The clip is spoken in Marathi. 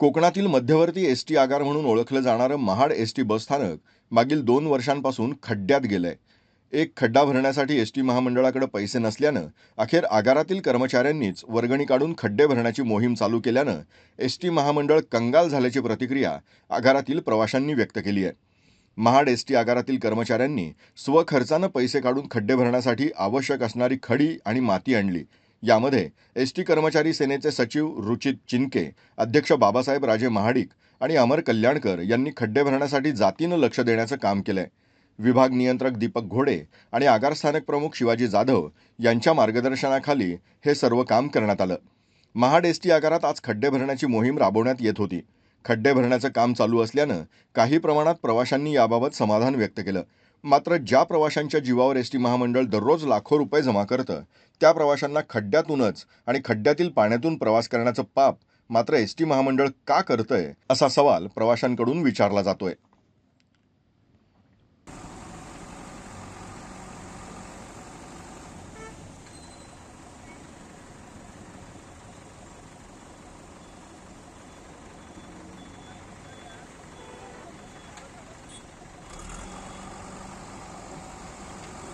कोकणातील मध्यवर्ती एस टी आगार म्हणून ओळखलं जाणारं महाड एस टी बसस्थानक मागील दोन वर्षांपासून खड्ड्यात गेलंय. एक खड्डा भरण्यासाठी एस टी महामंडळाकडे पैसे नसल्यानं अखेर आगारातील कर्मचाऱ्यांनीच वर्गणी काढून खड्डे भरण्याची मोहीम चालू केल्यानं एस टी महामंडळ कंगाल झाल्याची प्रतिक्रिया आगारातील प्रवाशांनी व्यक्त केली आहे. महाड एस टी आगारातील कर्मचाऱ्यांनी स्वखर्चानं पैसे काढून खड्डे भरण्यासाठी आवश्यक असणारी खडी आणि माती आणली. यामध्ये एस टी कर्मचारी सेनेचे सचिव रुचित चिनके अध्यक्ष बाबासाहेब राजे महाडिक आणि अमर कल्याणकर यांनी खड्डे भरण्यासाठी जातीनं लक्ष देण्याचं काम केलंय. विभाग नियंत्रक दीपक घोडे आणि आगारस्थानक प्रमुख शिवाजी जाधव यांच्या मार्गदर्शनाखाली हे सर्व काम करण्यात आलं. महाड एस टी आगारात आज खड्डे भरण्याची मोहीम राबवण्यात येत होती. खड्डे भरण्याचं काम चालू असल्यानं काही प्रमाणात प्रवाशांनी याबाबत समाधान व्यक्त केलं. मात्र ज्या प्रवाशांच्या जीवावर एस टी महामंडळ दररोज लाखो रुपये जमा करतं त्या प्रवाशांना खड्ड्यातूनच आणि खड्ड्यातील पाण्यातून प्रवास करण्याचं पाप मात्र एस टी महामंडळ का करतंय असा सवाल प्रवाशांकडून विचारला जातोय.